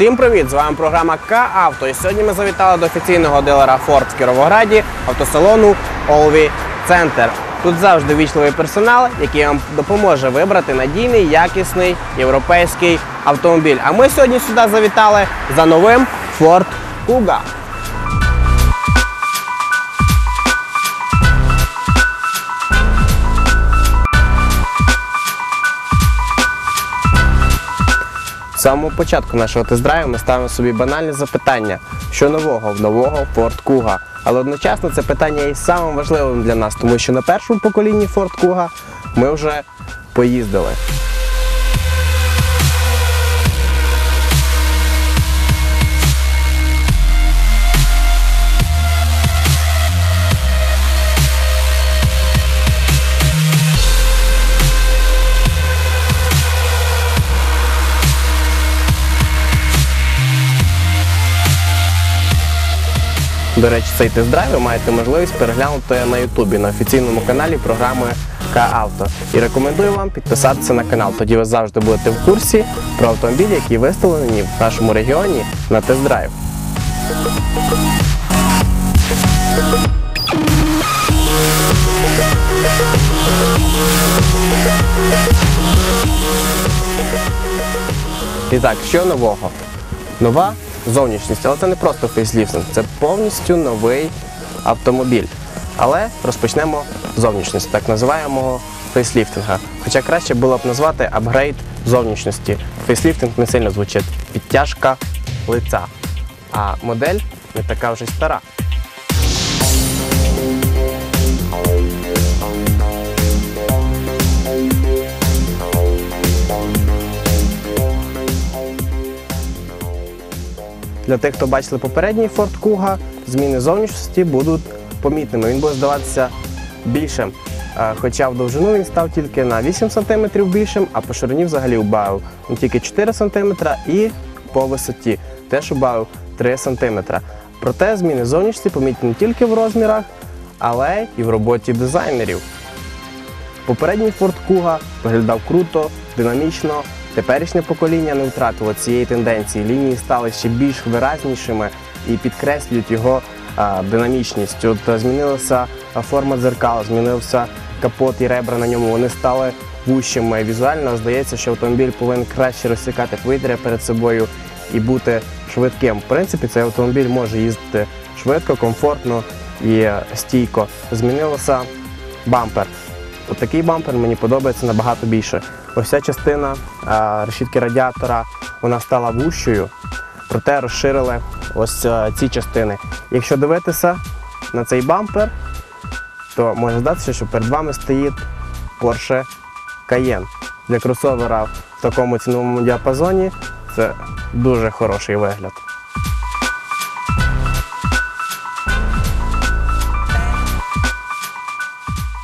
Всім привіт! З вами програма К-Авто. І сьогодні ми завітали до офіційного дилера Ford в Кіровограді автосалону Олві Центр. Тут завжди вічливий персонал, який вам допоможе вибрати надійний, якісний європейський автомобіль. А ми сьогодні сюди завітали за новим Ford Kuga. З самого початку нашого тест-драйву ми ставимо собі банальне запитання, що нового в нового Ford Kuga. Але одночасно це питання є самим важливим для нас, тому що на першому поколінні Ford Kuga ми вже поїздили. До речі, цей тест-драйв ви маєте можливість переглянути на Ютубі на офіційному каналі програми К-Авто. І рекомендую вам підписатися на канал. Тоді ви завжди будете в курсі про автомобілі, які виставлені в нашому регіоні на тест-драйв. І так, що нового? Нова зовнішність, але це не просто фейсліфтинг, це повністю новий автомобіль. Але розпочнемо зовнішність, так називаємо фейсліфтинга. Хоча краще було б назвати апгрейд зовнішності. Фейсліфтинг не сильно звучить підтяжка лиця. А модель не така вже стара. Для тих, хто бачили попередній Ford Kuga, зміни зовнішності будуть помітними. Він буде здаватися більшим. Е, Хоча в довжину він став тільки на 8 см більшим, а по ширині взагалі убавив він тільки 4 см і по висоті теж убавив 3 см. Проте зміни зовнішності помітні не тільки в розмірах, але і в роботі дизайнерів. Попередній Ford Kuga виглядав круто, динамічно. Теперішнє покоління не втратило цієї тенденції. Лінії стали ще більш виразнішими і підкреслюють його динамічність. От змінилася форма дзеркал, змінився капот і ребра на ньому. Вони стали вущими. Візуально здається, що автомобіль повинен краще розсікати повітря перед собою і бути швидким. В принципі, цей автомобіль може їздити швидко, комфортно і е, стійко. Змінилося бампер. От такий бампер мені подобається набагато більше. Ось ця частина а, решітки радіатора вона стала вущою, проте розширили ось а, ці частини. Якщо дивитися на цей бампер, то може здатися, що перед вами стоїть Porsche Cayenne. Для кросовера в такому ціновому діапазоні це дуже хороший вигляд.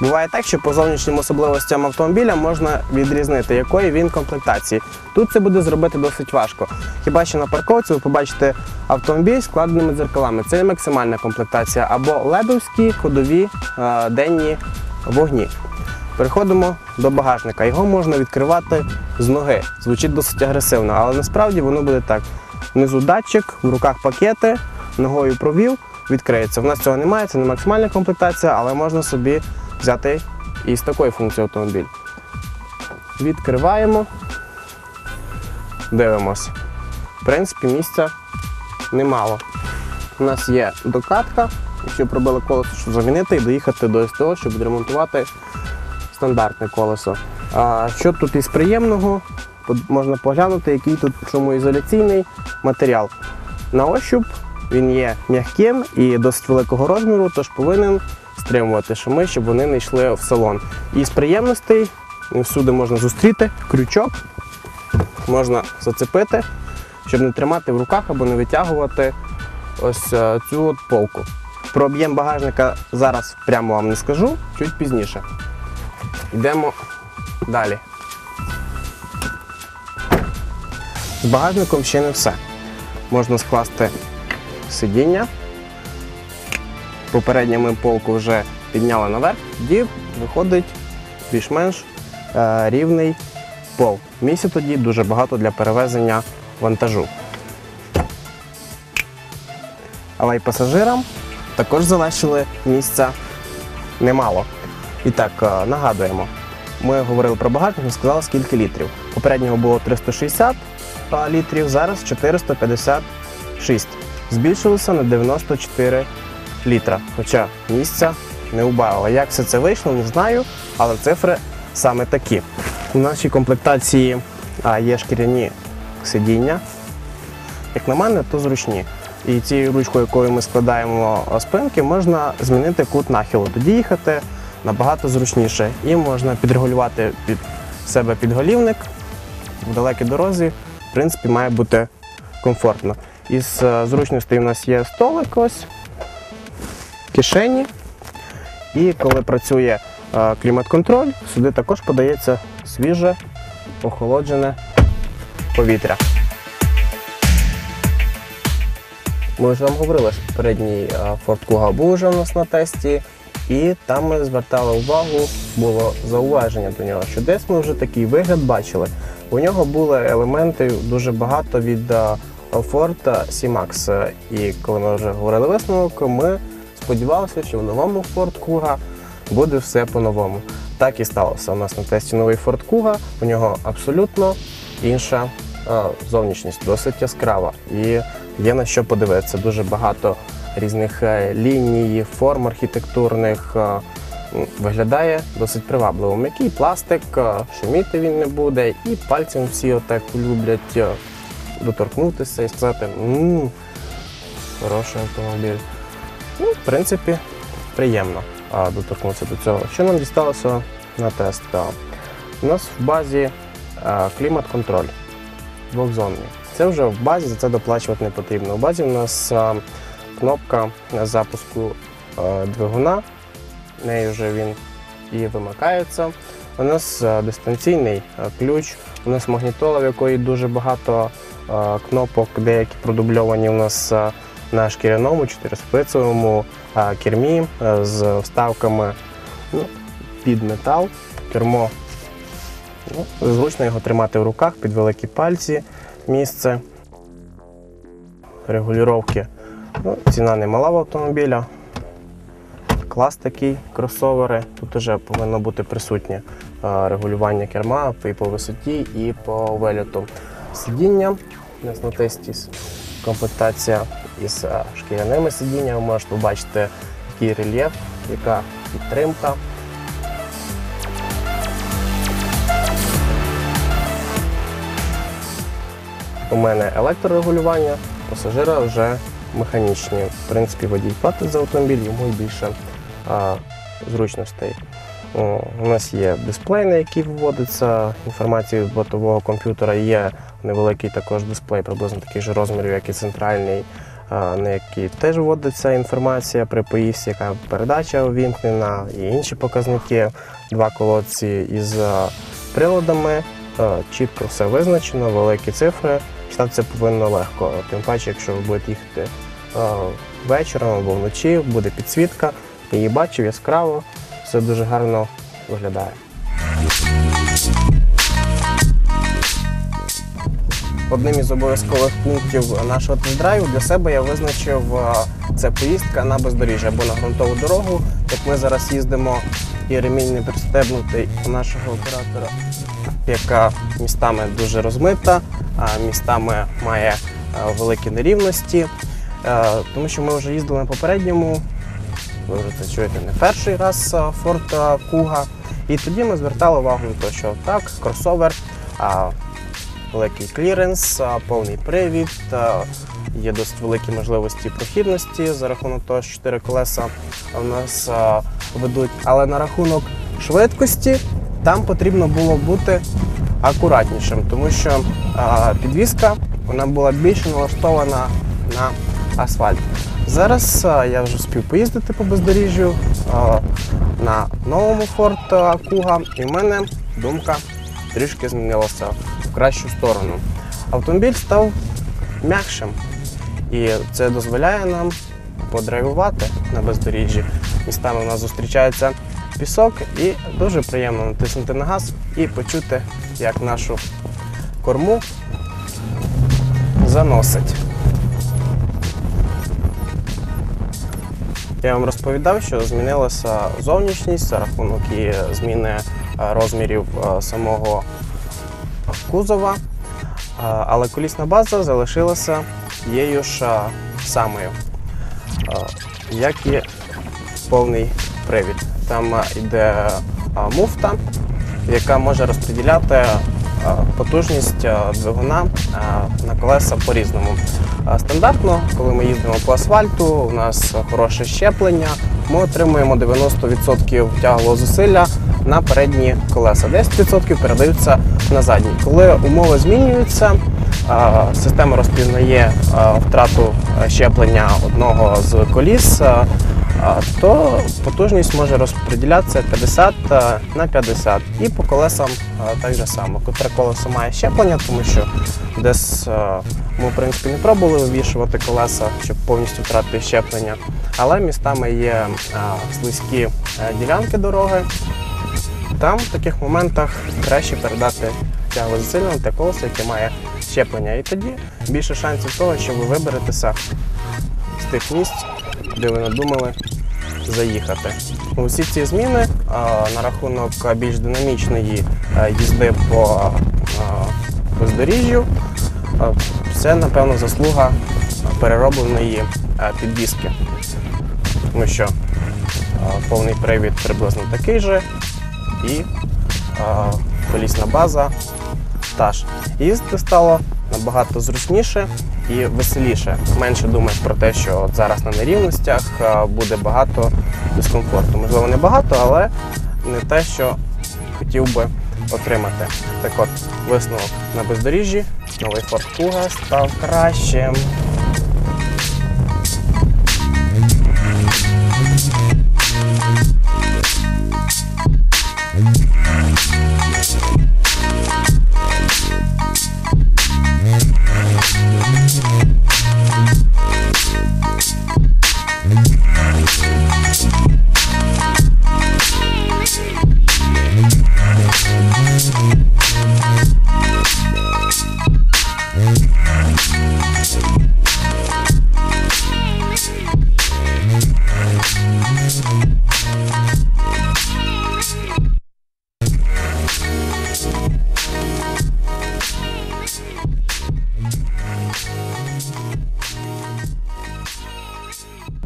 Буває так, що по зовнішнім особливостям автомобіля можна відрізнити, якої він комплектації. Тут це буде зробити досить важко. Хіба що на парковці ви побачите автомобіль з складеними дзеркалами. Це максимальна комплектація або ледовські ходові е, денні вогні. Переходимо до багажника. Його можна відкривати з ноги. Звучить досить агресивно, але насправді воно буде так. Внизу датчик, в руках пакети, ногою провів, відкриється. У нас цього немає, це не максимальна комплектація, але можна собі взяти і з такої функції автомобіль. Відкриваємо, дивимося. В принципі, місця немало. У нас є докатка, якщо пробили колесо, щоб замінити і доїхати до СТО, щоб відремонтувати стандартне колесо. А що тут із приємного? Можна поглянути, який тут шумоізоляційний матеріал. На ощуп він є м'яким і досить великого розміру, тож повинен стримувати шуми, щоб вони не йшли в салон. І з приємностей всюди можна зустріти крючок, можна зацепити, щоб не тримати в руках або не витягувати ось е, цю от полку. Про об'єм багажника зараз прямо вам не скажу, чуть пізніше. Йдемо далі. З багажником ще не все. Можна скласти сидіння. Попередньо ми полку вже підняли наверх, тоді виходить більш-менш е, рівний пол. Місця тоді дуже багато для перевезення вантажу. але й пасажирам також залишили місця немало. І так, е, нагадуємо, ми говорили про багажник, не сказали скільки літрів. Попереднього було 360 літрів, зараз 456. Збільшилося на 94 літра. Хоча місця не убавило. Як все це вийшло, не знаю, але цифри саме такі. У нашій комплектації є шкіряні сидіння. Як на мене, то зручні. І цією ручкою, якою ми складаємо спинки, можна змінити кут нахилу. Тоді їхати набагато зручніше. І можна підрегулювати під себе підголівник в далекій дорозі, в принципі, має бути комфортно. Із зручностей у нас є столик ось, кишені. І коли працює е, клімат-контроль, сюди також подається свіже, охолоджене повітря. Ми вже вам говорили, що попередній е, Ford Kuga був вже у нас на тесті, і там ми звертали увагу, було зауваження до нього, що десь ми вже такий вигляд бачили. У нього були елементи дуже багато від е, Ford C-Max. І коли ми вже говорили висновок, ми сподівалися, що в новому Ford Kuga буде все по-новому. Так і сталося. У нас на тесті новий Ford Kuga, у нього абсолютно інша е, зовнішність, досить яскрава. І є на що подивитися. Дуже багато різних е, ліній, форм архітектурних. е, Виглядає досить привабливо. М'який пластик, шуміти він не буде, і пальцем всі отак люблять доторкнутися і сказати хороший автомобіль. Ну, в принципі, приємно а, доторкнутися до цього. Що нам дісталося на тест? А, У нас в базі клімат-контроль двохзонний. Це вже в базі, за це доплачувати не потрібно. У базі у нас а, кнопка запуску а, двигуна, нею вже він і вимикається. У нас а, дистанційний а, ключ, у нас магнітола, в якої дуже багато а, кнопок, деякі продубльовані у нас а, на шкіряному, чотириспицевому кермі з вставками ну, під метал, кермо. Ну, зручно його тримати в руках під великі пальці місце. Регулювання. Ну, ціна не в автомобіля. Клас такий, кросовери. Тут вже повинно бути присутнє регулювання керма і по висоті, і по вильоту. Сидіння нас комплектація із шкіряними сидіннями. Можете побачити, який рельєф, яка підтримка. У мене електрорегулювання, пасажира вже механічні. В принципі, водій платить за автомобіль, йому й більше а, зручностей. У нас є дисплей, на який вводиться інформація від бортового комп'ютера. Є невеликий також дисплей, приблизно таких же розмірів, як і центральний, на який теж вводиться інформація при поїзді, яка передача увімкнена і інші показники. Два колодці із приладами. Чітко все визначено, великі цифри. Читати це повинно легко. Тим паче, якщо ви будете їхати вечором або вночі, буде підсвітка, я її бачив яскраво, все дуже гарно виглядає. Одним із обов'язкових пунктів нашого тест-драйву для себе я визначив е, це поїздка на бездоріжжя або на ґрунтову дорогу. Як ми зараз їздимо і ремінь не пристебнутий у нашого оператора, яка містами дуже розмита, а містами має е, великі нерівності. Е, Тому що ми вже їздили на попередньому, ви вже це чуєте не перший раз Ford Kuga. І тоді ми звертали увагу на те, що так, кросовер, великий кліренс, повний привід, є досить великі можливості прохідності за рахунок того, що чотири колеса у нас ведуть. Але на рахунок швидкості там потрібно було бути акуратнішим, тому що підвізка вона була більше налаштована на асфальт. Зараз я вже встиг поїздити по бездоріжжю на новому Ford Kuga, і в мене думка трішки змінилася в кращу сторону. Автомобіль став м'якшим, і це дозволяє нам подрайвувати на бездоріжжі. Містами у нас зустрічається пісок, і дуже приємно натиснути на газ і почути, як нашу корму заносить. Я вам розповідав, що змінилася зовнішність за рахунок і зміни е, розмірів е, самого кузова, Е, але колісна база залишилася тією ж е, самою, е, як і повний привід. Там йде муфта, яка може розподіляти потужність двигуна на колеса по-різному. Стандартно, коли ми їздимо по асфальту, у нас хороше щеплення, ми отримуємо 90% тягового зусилля на передні колеса, 10% передаються на задні. Коли умови змінюються, е, система розпізнає е, втрату е, щеплення одного з коліс. е, то потужність може розподілятися 50 на 50. І по колесам так же само. Котре колесо має щеплення, тому що десь ми в принципі не пробували вивішувати колеса, щоб повністю втратити щеплення. Але містами є слизькі ділянки дороги. Там в таких моментах краще передати зусилля на те колесо, яке має щеплення. І тоді більше шансів того, що ви виберетеся з тих місць, де ви надумали заїхати. Усі ці зміни а, на рахунок більш динамічної їзди по бездоріжжю, це, напевно, заслуга переробленої підвіски. Тому що а, повний привід приблизно такий же і а, колісна база та. Їздити стало набагато зручніше і веселіше. Менше думаєш про те, що от зараз на нерівностях буде багато дискомфорту. Можливо, не багато, але не те, що хотів би отримати. Так от, висновок на бездоріжжі, новий Ford Kuga став кращим.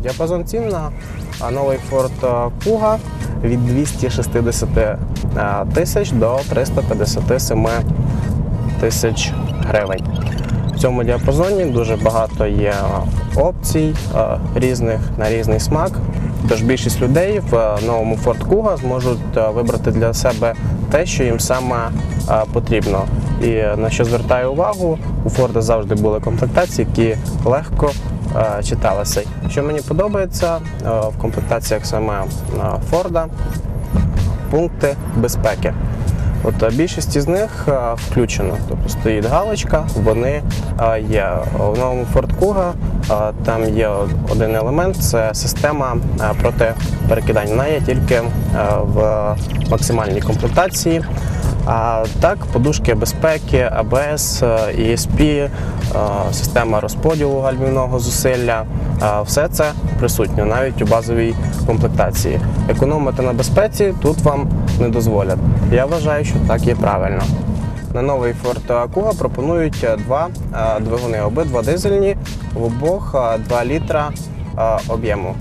Діапазон цін на новий Ford Kuga від 260 е, тисяч до 357 тисяч гривень. В цьому діапазоні дуже багато є опцій е, різних на різний смак. Тож більшість людей в е, новому Ford Kuga зможуть е, вибрати для себе те, що їм саме е, потрібно. І на що звертаю увагу, у Ford завжди були комплектації, які легко е, читалися. Що мені подобається е, в комплектаціях саме е, Ford, пункти безпеки. От більшість із них включено, тобто стоїть галочка, вони є. В новому Ford Kuga там є один елемент це система проти перекидань. Вона є тільки в максимальній комплектації. А так, подушки безпеки, АБС, е, ESP, е, система розподілу гальмівного зусилля. е, Все це присутньо навіть у базовій комплектації. Економити на безпеці тут вам не дозволять. Я вважаю, що так є правильно. На новий Ford Kuga пропонують е, два е, двигуни, обидва дизельні, в обох е, 2 літра е, об'єму.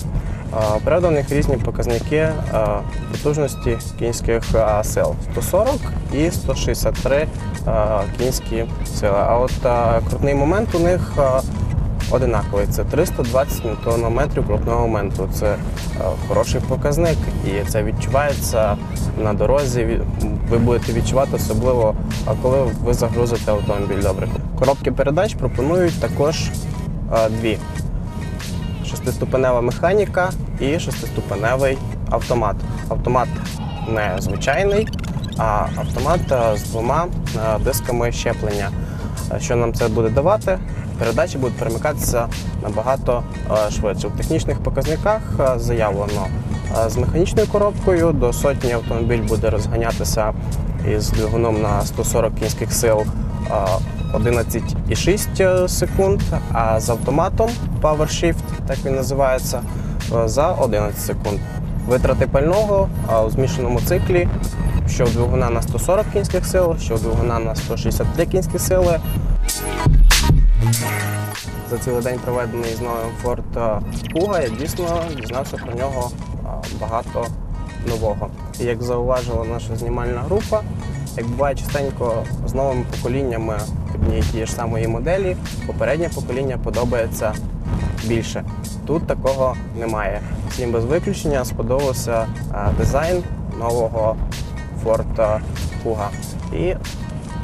Правда, у них різні показники потужності кінських сил 140 і 163 е, кінські сили. А от крутний момент у них одинаковий. Це 320 Нм крутного моменту. Це хороший показник, і це відчувається на дорозі. Ви будете відчувати особливо, коли ви загрузите автомобіль. Добре. Коробки передач пропонують також дві шестиступенева механіка і шестиступеневий автомат. Автомат не звичайний, а автомат е, з двома е, дисками щеплення. Е, Що нам це буде давати? Передачі будуть перемикатися набагато швидше. У технічних показниках заявлено з механічною коробкою до сотні автомобіль буде розганятися із двигуном на 140 кінських сил 11,6 секунд, а з автоматом PowerShift, так він називається, е, за 11 секунд. Витрати пального у змішаному циклі, що двигуна на 140 кінських сил, що двигуна на 163 кінські сили. За цілий день проведений з новим Ford Kuga, я дійсно дізнався про нього багато нового. Як зауважила наша знімальна група, як буває частенько з новими поколіннями однієї і тієї ж самої моделі, попереднє покоління подобається більше. Тут такого немає. Всім без виключення сподобався дизайн нового Ford Kuga. І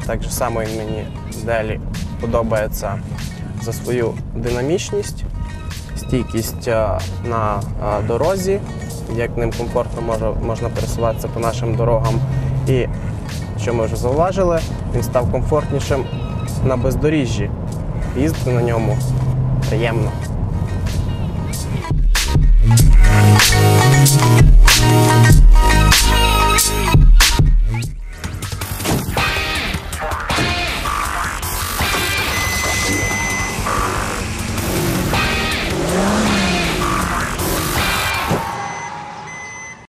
так само він мені далі подобається за свою динамічність, стійкість на дорозі, як ним комфортно можна пересуватися по нашим дорогам. І що ми вже зауважили, він став комфортнішим на бездоріжжі. Їздити на ньому приємно. Thank you.